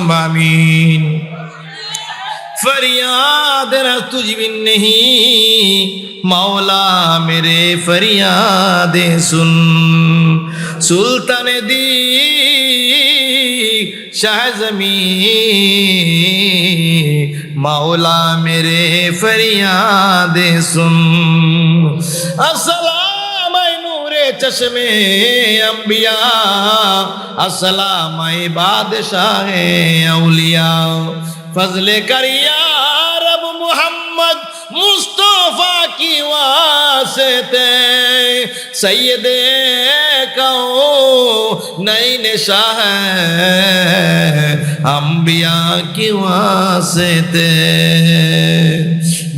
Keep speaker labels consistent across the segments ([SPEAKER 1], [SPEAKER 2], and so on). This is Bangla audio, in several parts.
[SPEAKER 1] مامین فریاد رس تجھ بھی نہیں مولا میرے فریاد سن سلطان دی شاہ زمین مولا میرے فریاد سن السلام چشمے انبیاء اسلام بادشاہ اولیاء۔ فضل کریا رب محمد، مصطفیٰ کی واسطے۔ سید کو نئی نشا ہے انبیاء کی واسطے۔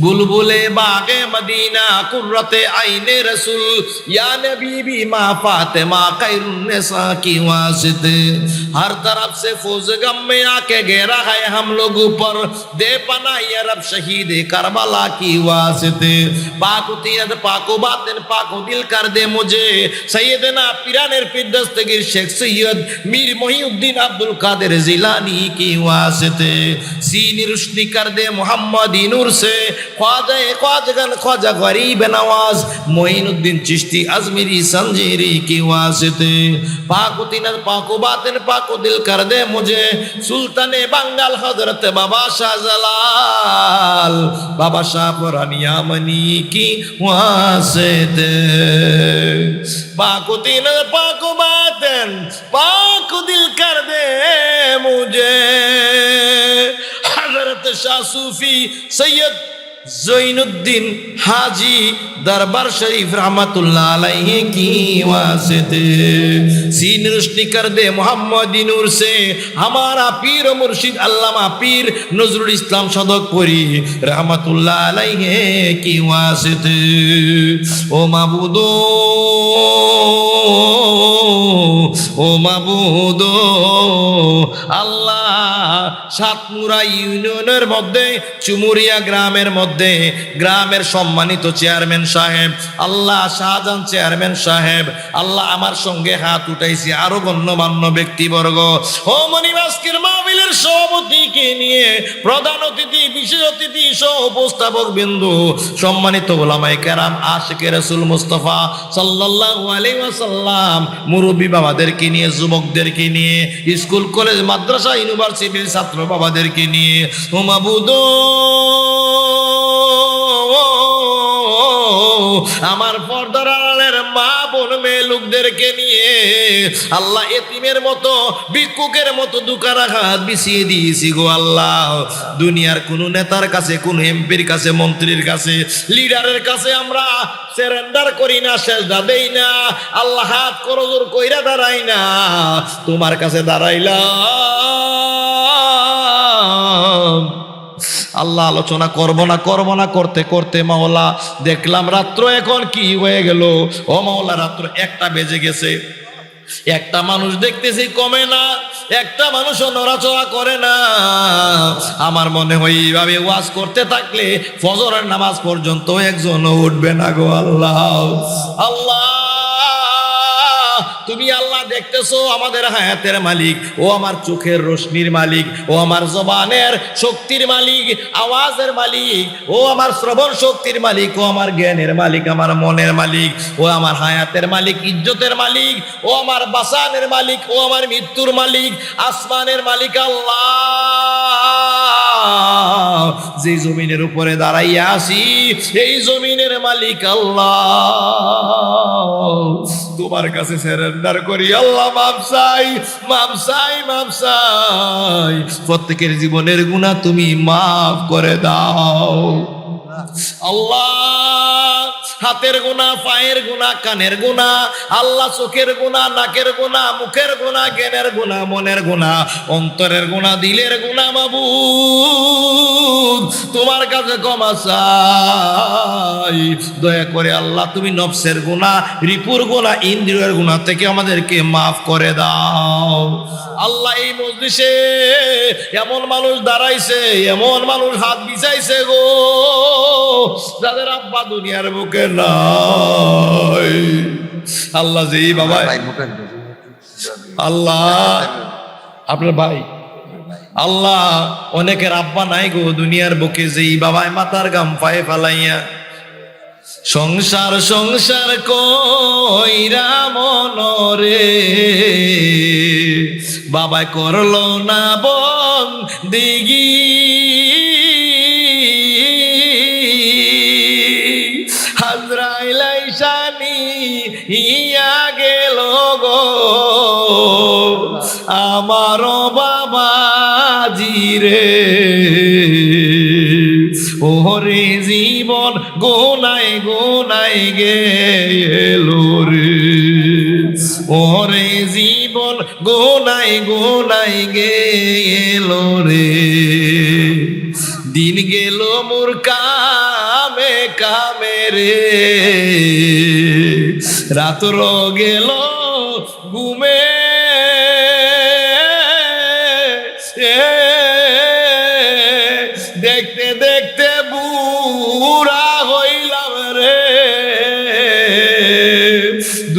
[SPEAKER 1] की वास्ते बुलबुले बागे मदीना कुर्रते आईने रसूल या नबी भी माँ फातिमा कैरुन्नसा की वास्ते हर तरफ से फौज गम में आके घेरा है हम लोगों पर दे पना ये रब शहीद करबला की वास्ते पाको तीरथ पाको बातिन पाको दिल कर दे मुझे सैयदना पिरानेर पीर दस्तगीर शेख सैयद मीर मोहिउद्दीन अब्दुल कादिर जिलानी की वास्ते सीनी रुशनी कर दे मोहम्मद नूर से খোয়াজায় খোয়াজগান, খোয়াজা গরিব নওয়াজ মঈনুদ্দিন চিশতি, আজমিরি সঞ্জিরি কি ওয়াসিতে পাকো তিনার পাকো বাতেন পাকো দিল কর দে মুঝে সুলতানে বাঙ্গাল হযরত বাবা শাহজালাল বাবা শাহ পরানিয়ামনি কি ওয়াসিতে পাকো তিনার পাকো বাতেন পাকো দিল কর দে মুঝে হযরত শাহ সুফি সৈয়দ জৈনুদ্দিন হাজি দরবার শরীফ রহমতুল্লাহ আলাইহি কি ওয়াসিতে সিন রুশনি কর দে মোহাম্মদিন সে আমারা পীর ও মুর্শিদ আল্লামা পীর নজরুল ইসলাম সদকপুরি রহমতুল্লাহ আলাইহি কি ওয়াসিতে ও মাবুদ ও মাবুদ, আল্লাহ সাতমুরা ইউনিয়নের মধ্যে চুমুরিয়া গ্রামের মধ্যে গ্রামের সম্মানিত চেয়ারম্যান সাহেব, আল্লাহ শাহজাহান চেয়ারম্যান সাহেব, আল্লাহ আমার সঙ্গে হাত উঠাইছি। আরও গণ্যমান্য ব্যক্তিবর্গ। ও মনিবাসকের মাহবিলের সভাপতিকে নিয়ে প্রধান অতিথি, বিশেষ অতিথি সহ উপস্থাপক বিন্দু, সম্মানিত ওলামাই কেরাম আশেকে রসুল মুস্তফা সাল্লাল্লাহু আলাইহি ওয়াসাল্লাম, মুরব্বী বাবাদেরকে নিয়ে, যুবকদেরকে নিয়ে, স্কুল, কলেজ, মাদ্রাসা, ইউনিভার্সিটির ছাত্র বাবাদেরকে নিয়ে, হুমাবুদো আমার পর্দার আড়ালের মা বোন মেয়ে লোকদেরকে নিয়ে আল্লাহ এতিমের মতো, ভিক্ষুকের মতো দুকার হাত বিছিয়ে দিয়েছি গো আল্লাহ। দুনিয়ার কোনো নেতার কাছে, কোন এমপির কাছে, মন্ত্রীর কাছে, লিডারের কাছে আমরা সেরেন্ডার করি না শেষদা দেই না, আল্লাহ হাত করজোর কইরা দাঁড়াই না। তোমার কাছে দাঁড়াইলাম। আল্লাহ আলোচনা করব না করব না, করতে করতে মাওলা দেখলাম রাত্র এখন কি হয়ে গেল। ও মাওলা, রাত্র একটা বেজে গেছে। একটা মানুষ দেখতেছি কমে না, একটা মানুষও নড়াচড়া করে না। আমার মনে হয় এইভাবে ওয়াজ করতে থাকলে ফজরের নামাজ পর্যন্ত একজনও উঠবে না গো আল্লাহ। আল্লাহ। তুমি আল্লাহ দেখতেছো, আমাদের হায়াতের মালিক, ও আমার চোখের রশ্মির মালিক, ও আমার জবানের শক্তির মালিক, আওয়াজের মালিক, ও আমার শ্রবণ শক্তির মালিক, ও আমার জ্ঞানের মালিক, আমার মনের মালিক, ও আমার হায়াতের মালিক, ইজ্জতের মালিক, ও আমার বাসানের মালিক, ও আমার মৃত্যুর মালিক, আসমানের মালিক আল্লাহ। যে জমিনের উপরে দাঁড়াইয়া আসি এই জমিনের মালিক আল্লাহ। তোমার কাছে সারেন্ডার করি। আল্লাহ চাই মাপ চাই প্রত্যেকের জীবনের গুণা তুমি মাফ করে দাও। আল্লাহ, হাতের গুণা পায়ের গুণা কানের গুণা আল্লাহ চোখের গুণা নাকের গুণা মুখের গুণা জ্ঞানের গুণা মনের গুণা অন্তরের গুণা দিলের গুণা বাবু তোমার কাছে ক্ষমা চাই। দয়া করে আল্লাহ তুমি নফসের গুণা রিপুর গুণা ইন্দ্রিয়ের গুণা থেকে আমাদেরকে মাফ করে দাও। আল্লাহ এই মজলিসে এমন মানুষ দাঁড়াইছে এমন মানুষ হাত বিছাইছে গো যাদের আব্বা দুনিয়ার বুকে নাই। আল্লাহ যে বাবা আল্লাহ আপনার ভাই আল্লাহ অনেকের আব্বা নাই গো, দুনিয়ার বুকে যেই বাবায় মাতার গাম পায়ে ফালাইয়া। সংসার সংসার কইরা মনরে। বাবাই করল না বন দিগি। হাজরাইলাই শানি জিরে ওরে জীবন গোনাই গোনাই গেলো রে। ওরে জীবন গোনাই গোনাই গেলো রে। দিন গেল মোর কামে কামে রে। রাত্র গেল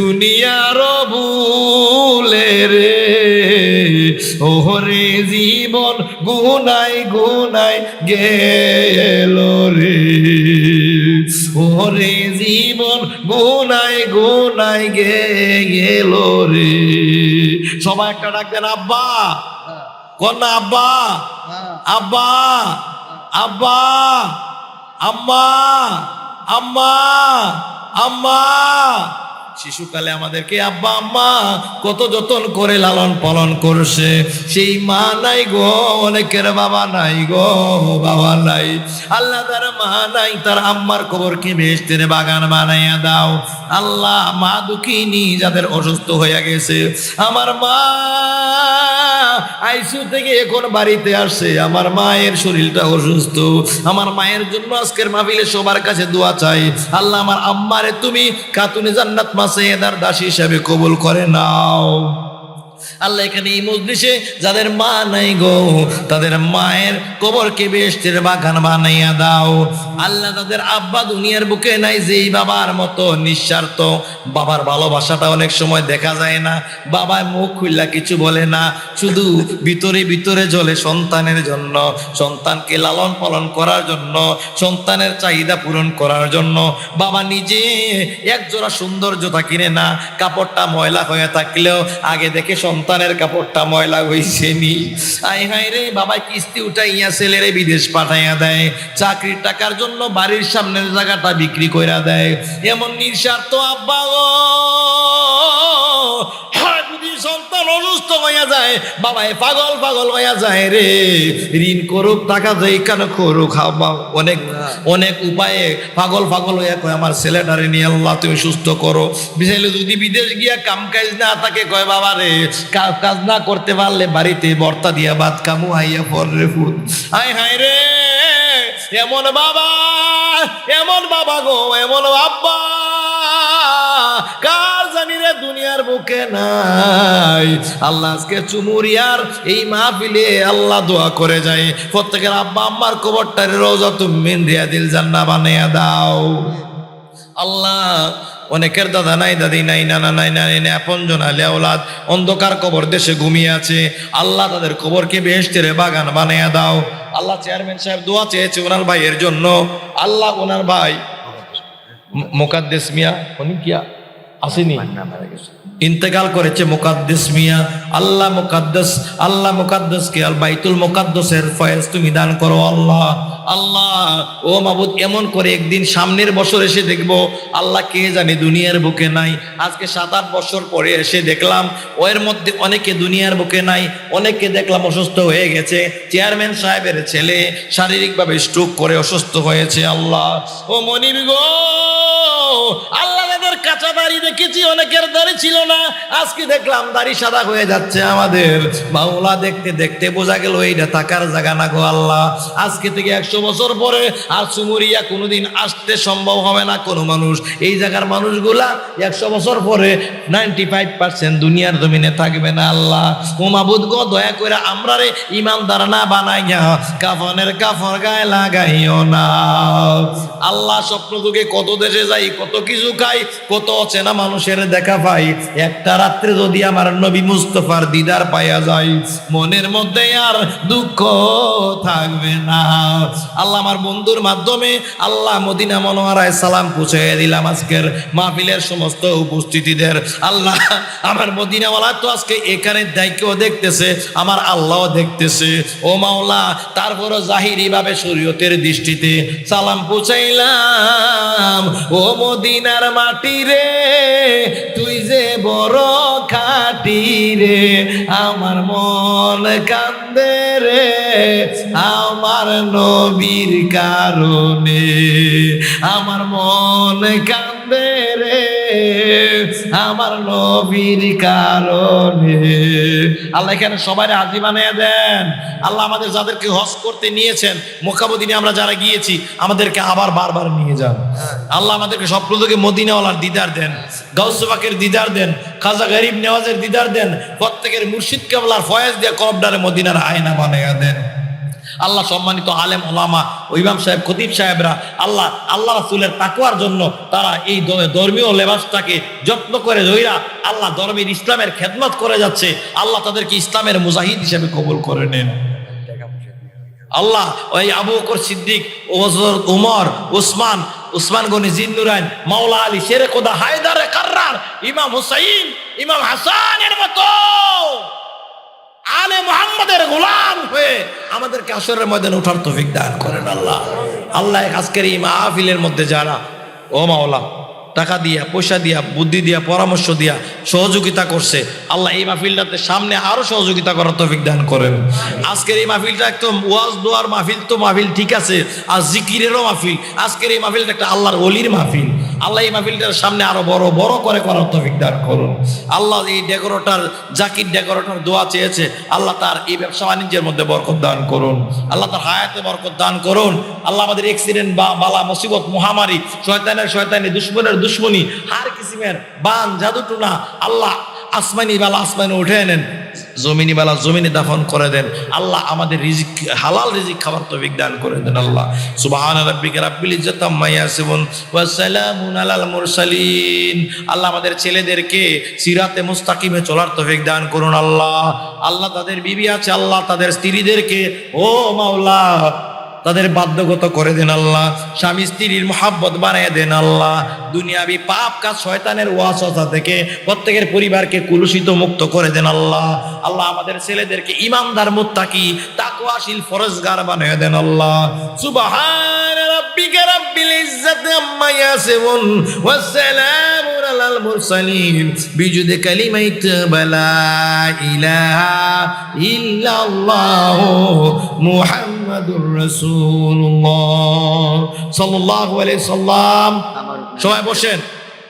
[SPEAKER 1] দুনিয়ার ভুলে রে। ওহরে জীবন গুনাই গুনাই গেল রে। ওরে জীবন গুনাই গুনাই গেল রে। সবাই একটা ডাক দেন আব্বা। কন্যা, আব্বা। আব্বা। আব্বা। আম্মা। আম্মা। আম্মা। শিশুকালে আমাদেরকে, আব্বা, আম্মা, কত যতন করে লালন পালন করছে। সেই মা নাই গো, অনেকের বাবা নাই গো, বাবা নাই। আল্লাহ তার মা নাই, তার আম্মার কবরকে বেশতের বাগান বানাইয়া দাও। আল্লাহ মা দুঃখিনী যাদের অসুস্থ হয়ে গেছে। আমার মা আইসু থেকে এখন বাড়িতে আসে? আমার মায়ের শরীরটা অসুস্থ। আমার মায়ের জন্য আজকের মাহফিলে সবার কাছে দোয়া চাই। আল্লাহ আমার আম্মারে তুমি কাতুনে জান্নাত মাসে এদার দাসী হিসাবে কবুল করে নাও। আল্লাহ এখানে এই মজলিসে যাদের মা নাই গো, তাদের মায়ের কবরকে বেষ্টের বাগান বানাইয়া দাও। আল্লাহ তাদের আব্বা দুনিয়ার বুকে নাই, যেই বাবার মতো নিঃস্বার্থ। বাবার ভালোবাসাটা অনেক সময় দেখা যায় না। বাবায় মুখ খুললা কিছু বলে না। শুধু ভিতরে ভিতরে জ্বলে সন্তানের জন্য, সন্তানকে লালন পালন করার জন্য, সন্তানের চাহিদা পূরণ করার জন্য। বাবা নিজে এক জোড়া সুন্দর কিনে না। কাপড়টা ময়লা হয়ে থাকলেও আগে দেখে সন্তানের কাপড়টা ময়লা হয়েছে নি। আই হাই রে বাবা কিস্তি উঠাইয়া ছেলেরে বিদেশ পাঠাইয়া দেয়। চাকরির টাকার জন্য বাড়ির সামনের জায়গাটা বিক্রি কইরা দেয়। এমন নিঃস্বার্থ আব্বা হইয়া যায়। বাবাই, পাগল পাগল হইয়া যায় রে। ঋণ করুক, টাকা দেয় কেন করুক অনেক অনেক উপায়ে পাগল পাগল হইয়া কয়, আমার ছেলেটারে নিয়ে আল্লাহ, তুমি সুস্থ করো। বিশালে যদি বিদেশ গিয়া কাম কাজ না তাকে কয়, বাবা রে কাজ না করতে পারলে বাড়িতে বর্তা দিয়া ভাত কামু আইয়া পর রে ফুট। আয় হায় রে, এমন বাবা এমন বাবা গো, এমন আব্বা। বুকে নাই। আল্লাহ আজকে চুমুরিয়ার এই মাহফিলে আল্লাহ দোয়া করে যায়। প্রত্যেকের আব্বা আম্মার কবরটারে রোজা তুমি দিল জান্না বানিয়ে দাও। আল্লাহ, অনেকের দাদা নাই, দাদি নাই, নানা নাই, নানি নাই, আপন জন আলিয়া ওলাদ অন্ধকার কবর দেশে ঘুমিয়ে আছে। আল্লাহ তাদের কবরকে বেহেশতের বাগান বানিয়ে দাও। আল্লাহ চেয়ারম্যান সাহেব দোয়া চেয়েছে ওনার ভাইয়ের জন্য। আল্লাহ ওনার ভাই, মোকাদ্দেস মিয়া, উনি কি আসেনি? ইন্তেকাল করেছে মুকাদ্দেস মিয়া। আল্লাহ মুকাদ্দাস, আল্লাহ মুকাদ্দাসকে আল বাইতুল মুকাদ্দাসের ফয়েজ তুমি দান করো, আল্লাহ আল্লাহ। ও মাবুদ, এমন করে একদিন সামনের বছর এসে দেখব, আল্লাহ কে জানে দুনিয়ার বুকে নাই। আজকে সাত আট বছর পরে এসে দেখলাম ওর মধ্যে অনেকে দুনিয়ার বুকে নাই অনেকে দেখলাম অসুস্থ হয়ে গেছে। চেয়ারম্যান সাহেবের ছেলে শারীরিকভাবে স্ট্রোক করে অসুস্থ হয়েছে, আল্লাহ। ও মনির গো, আল্লাহ কাঁচা দাড়ি দেখেছি, অনেকের দাড়ি ছিল না। আজকে দেখলাম দাড়ি সাদা হয়ে যাচ্ছে আমাদের। বাউলা দেখতে দেখতে বোঝা গেল, এইটা থাকার জায়গা না গো আল্লাহ। আজকে থেকে একশো বছর পরে আর সুমুরিয়া কোনোদিন আসতে সম্ভব হবে না কোনো মানুষ। এই জায়গার মানুষগুলা একশো বছর পরে নাইনটি ফাইভ পার্সেন্ট দুনিয়ার জমিনে থাকবে না আল্লাহ। ও মাবুদ গো, দয়া করে আমরা রে ইমানদার না বানাইয়া কাফনের কাফর গায়ে লাগাইও না। আল্লাহ স্বপ্ন যুগে কত দেশে যাই, কত কিছু খাই, কত অচেনা মানুষের দেখা পাই। একটা রাত্রে যদি আমার নবী মুস্তফার দিদার পাইয়া যায়, মনের মধ্যে আর দুঃখ থাকবে না। আল্লাহ আমার বন্ধুর মাধ্যমে আল্লাহ মদিনা মনোয়ারায় সালাম পৌঁছে দিলাম আজকের মাহফিলের সমস্ত উপস্থিতিদের। আল্লাহ আমার মদিনাওয়ালা তো আজকে এখানে দায়িত্বও দেখতেছে, আমার আল্লাহ দেখতেছে। ও মাওলা, তারপরও জাহিরি ভাবে শরীয়তের দৃষ্টিতে সালাম পৌঁছাইলাম। ও মদিনার মাটি রে, তুই যে বড় খাটি রে আমার মন কান্দে রে আমার নবীর কারণে। আমার মন কান্দে রে আমার নবীর কারণে। আল্লাহ এখানে সবাই হাজি বানিয়ে দেন। আল্লাহ আমাদের যাদেরকে হজ করতে নিয়েছেন মোকাবদিনে আমরা যারা গিয়েছি আমাদেরকে আবার বারবার নিয়ে যান। আল্লাহ আমাদেরকে সবগুলোকে মদিনাওয়ালার দিদার দেন গাউসবাকের দিদার দেন খাজা গরিব নেওয়াজের দিদার দেন প্রত্যেকের মুর্শিদ কেবলার ফয়েজ দিয়ে কবডারে মদিনার আয়না বানাইয়া দেন। আল্লাহ সম্মানিত আলেম ওলামা ইমাম সাহেব, খতিব সাহেবরা, আল্লাহ আল্লাহ রাসুলের তাকুয়ার জন্য তারা এই ধর্মীয় লেবাসটাকে যত্ন করে ধইরা আল্লাহ ধর্মের ইসলামের খেদমত করে যাচ্ছে। আল্লাহ তাদেরকে ইসলামের মুজাহিদ হিসেবে কবুল করে নেন। আল্লাহ, ওই আবু বকর সিদ্দিক উমর, উসমান উসমান গনি জিন্নুরাইন, মাওলা আলী শেরে কোদা হায়দারে কার্রার, ইমাম হুসাইন, ইমাম হাসানের মতো আলে মোহাম্মদের গোলাম আমাদেরকে আসরের ময়দানে উঠার তো দান করেন আল্লাহ। আল্লাহ আজকের এই মাহফিলের মধ্যে যারা, ও মাওলা টাকা দিয়া, পয়সা দিয়া, বুদ্ধি দিয়া, পরামর্শ দিয়া সহযোগিতা করছে। আল্লাহ এই মাহফিলটাতে সামনে আরও সহযোগিতা করার তৌফিক দান করেন। আজকের এই মাহফিলটা একদম ওয়াজ দোয়ার মাহফিল তো মাহফিল ঠিক আছে, আর জিকিরেরও মাহফিল। আজকের এই মাহফিলটা একটা আল্লাহর অলির মাহফিল। আল্লাহ এই মাহফিলটার সামনে আরও বড় বড় করে করার তৌফিক দান করুন। আল্লাহ এই ডেকোরেটর, জাকির ডেকোরেটর দোয়া চেয়েছে, আল্লাহ তার এই ব্যবসা বাণিজ্যের মধ্যে বরকত দান করুন। আল্লাহ তার হায়াতে বরকত দান করুন। আল্লাহ আমাদের এক্সিডেন্ট বা বালা, মুসিবত, মহামারী, শয়তানের, শয়তানি, দুশ্মনের দুশ্মনী, হার কিসিমের বান জাদুটুনা আল্লাহ আসমানি বালা আসমানে উঠে এনেন জমিনি বালা জমিনে দাফন করে দেন। আল্লাহ আমাদের রিজিক, হালাল রিজিক খাবার তো দান করে দেন আল্লাহ। সুবহান রাব্বিকা রাব্বিল ইজ্জাতি আম্মা ইয়াসিফুন ওয়া সালামুন আলাল মুরসালিন। আল্লাহ আমাদের ছেলেদেরকে সিরাতে মুস্তাকিমে চলার তৌফিক দান করুন আল্লাহ। আল্লাহ তাদের বিবি আছে, আল্লাহ তাদের স্ত্রীদেরকে, ও মাওলা তাদের বাধ্যগত করে দেন আল্লাহ। স্বামী স্ত্রীর মোহাব্বত বানিয়ে দেন আল্লাহ। দুনিয়াবি পাপ কাজ শয়তানের ওয়াসা থেকে প্রত্যেকের পরিবারকে কুলুষিত মুক্ত করে দেন আল্লাহ। আল্লাহ আমাদের ছেলেদেরকে ইমানদার মুত্তাকি, তাকওয়াশীল ফরজগার বানিয়ে দেন আল্লাহ। সুবহান রাব্বিকা রাব্বিল ইজ্জাতি আম্মা ইয়াসিফুন ওয়াস সালামুন আলাল মুরসালিন। বিজুদ কালিমাত বালা ইলাহা ইল্লাল্লাহ মুহাম্মাদুর রাসূলুল্লাহ। সাল্লাল্লাহু আলাইহি সাল্লাম। সবাই বসেন।